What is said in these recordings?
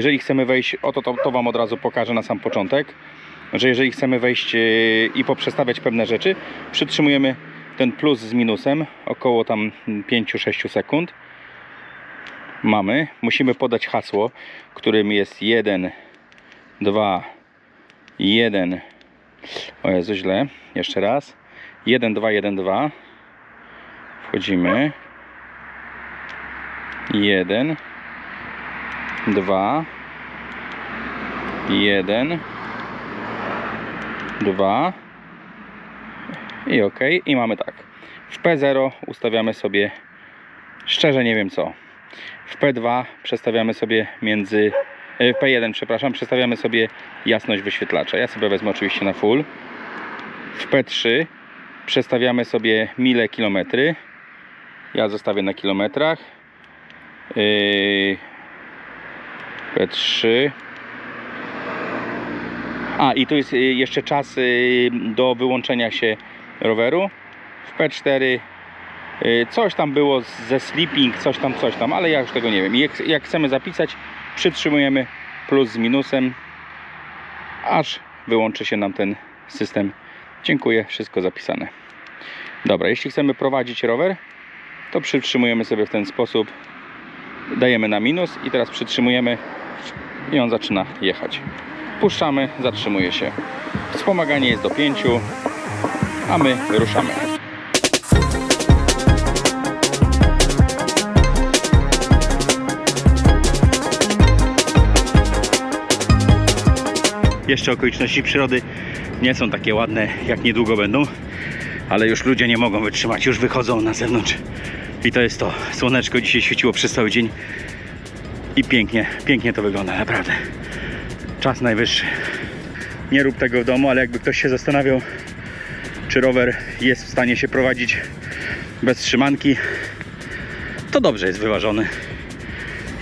Jeżeli chcemy wejść, oto to, to Wam od razu pokażę na sam początek, że jeżeli chcemy wejść e, i poprzestawiać pewne rzeczy, przytrzymujemy ten plus z minusem około tam 5-6 sekund. Mamy. Musimy podać hasło, którym jest 1, 2, 1. O Jezu, źle. Jeszcze raz. 1, 2, 1, 2. Wchodzimy. 1, 2, 1, 2 i OK. I mamy tak. W P0 ustawiamy sobie szczerze nie wiem co. W P2 przestawiamy sobie między e, w P1 przepraszam, przestawiamy sobie jasność wyświetlacza. Ja sobie wezmę oczywiście na full. W P3 przestawiamy sobie mile kilometry. Ja zostawię na kilometrach. Yy, P3. A i tu jest y, jeszcze czas y, do wyłączenia się roweru. W P4 y, coś tam było ze sleeping, coś tam, coś tam, ale ja już tego nie wiem. Jak, jak chcemy zapisać, przytrzymujemy plus z minusem, aż wyłączy się nam ten system. Dziękuję, wszystko zapisane. Dobra, jeśli chcemy prowadzić rower, to przytrzymujemy sobie w ten sposób. Dajemy na minus i teraz przytrzymujemy i on zaczyna jechać. Puszczamy, zatrzymuje się. Wspomaganie jest do 5, a my ruszamy. Jeszcze okoliczności przyrody nie są takie ładne, jak niedługo będą, ale już ludzie nie mogą wytrzymać, już wychodzą na zewnątrz. I to jest to. Słoneczko dzisiaj świeciło przez cały dzień i pięknie, pięknie to wygląda, naprawdę. Czas najwyższy. Nie rób tego w domu, ale jakby ktoś się zastanawiał, czy rower jest w stanie się prowadzić bez trzymanki, to dobrze jest wyważony.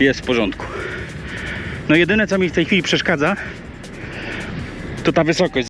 Jest w porządku. No jedyne co mi w tej chwili przeszkadza, to ta wysokość.